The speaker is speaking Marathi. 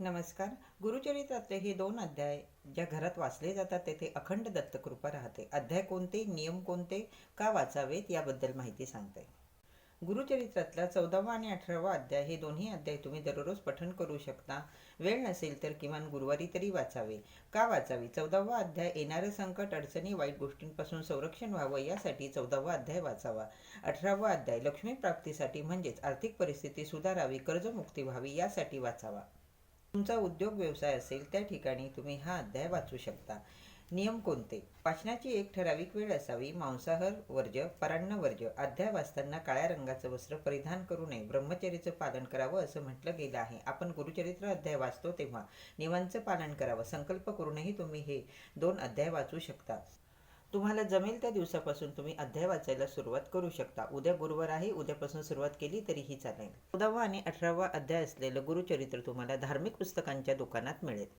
नमस्कार. गुरुचरित्रातले हे दोन अध्याय ज्या घरात वाचले जातात तेथे अखंड दत्तकृपा राहते. अध्याय कोणते नियम कोणते का वाचावेत याबद्दल माहिती सांगते. गुरुचरित्रातला चौदावा आणि अठरावा अध्याय हे दोन्ही अध्याय तुम्ही दररोज पठण करू शकता. वेळ नसेल तर किमान गुरुवारी तरी वाचावे. का वाचावे? चौदावा अध्याय येणारं संकट अडचणी वाईट गोष्टींपासून संरक्षण व्हावं यासाठी चौदावा अध्याय वाचावा. अठरावा अध्याय लक्ष्मी प्राप्तीसाठी म्हणजेच आर्थिक परिस्थिती सुधारावी कर्जमुक्ती व्हावी यासाठी वाचावा. तुमचा उद्योग व्यवसाय असेल त्या ठिकाणी तुम्ही हा अध्याय वाचू शकता. नियम कोणते? वाचनाची एक ठराविक वेळ असावी. मांसाहार वर्ज्य परान्न वर्ज्य अध्याय वाचताना काळ्या रंगाचं वस्त्र परिधान करू नये. ब्रह्मचर्याचं पालन करावं असं म्हटलं गेलं आहे. आपण गुरुचरित्र अध्याय वाचतो तेव्हा नियमांचं पालन करावं. संकल्प करूनही तुम्ही हे दोन अध्याय वाचू शकता. तुम्हाला जमेल त्या दिवसापासून तुम्ही अध्याय वाचायला सुरुवात करू शकता. उद्या गुरुवार आहे उद्यापासून सुरुवात केली तरीही चालेल. चौदावा आणि अठरावा अध्याय असलेलं गुरुचरित्र तुम्हाला धार्मिक पुस्तकांच्या दुकानात मिळेल.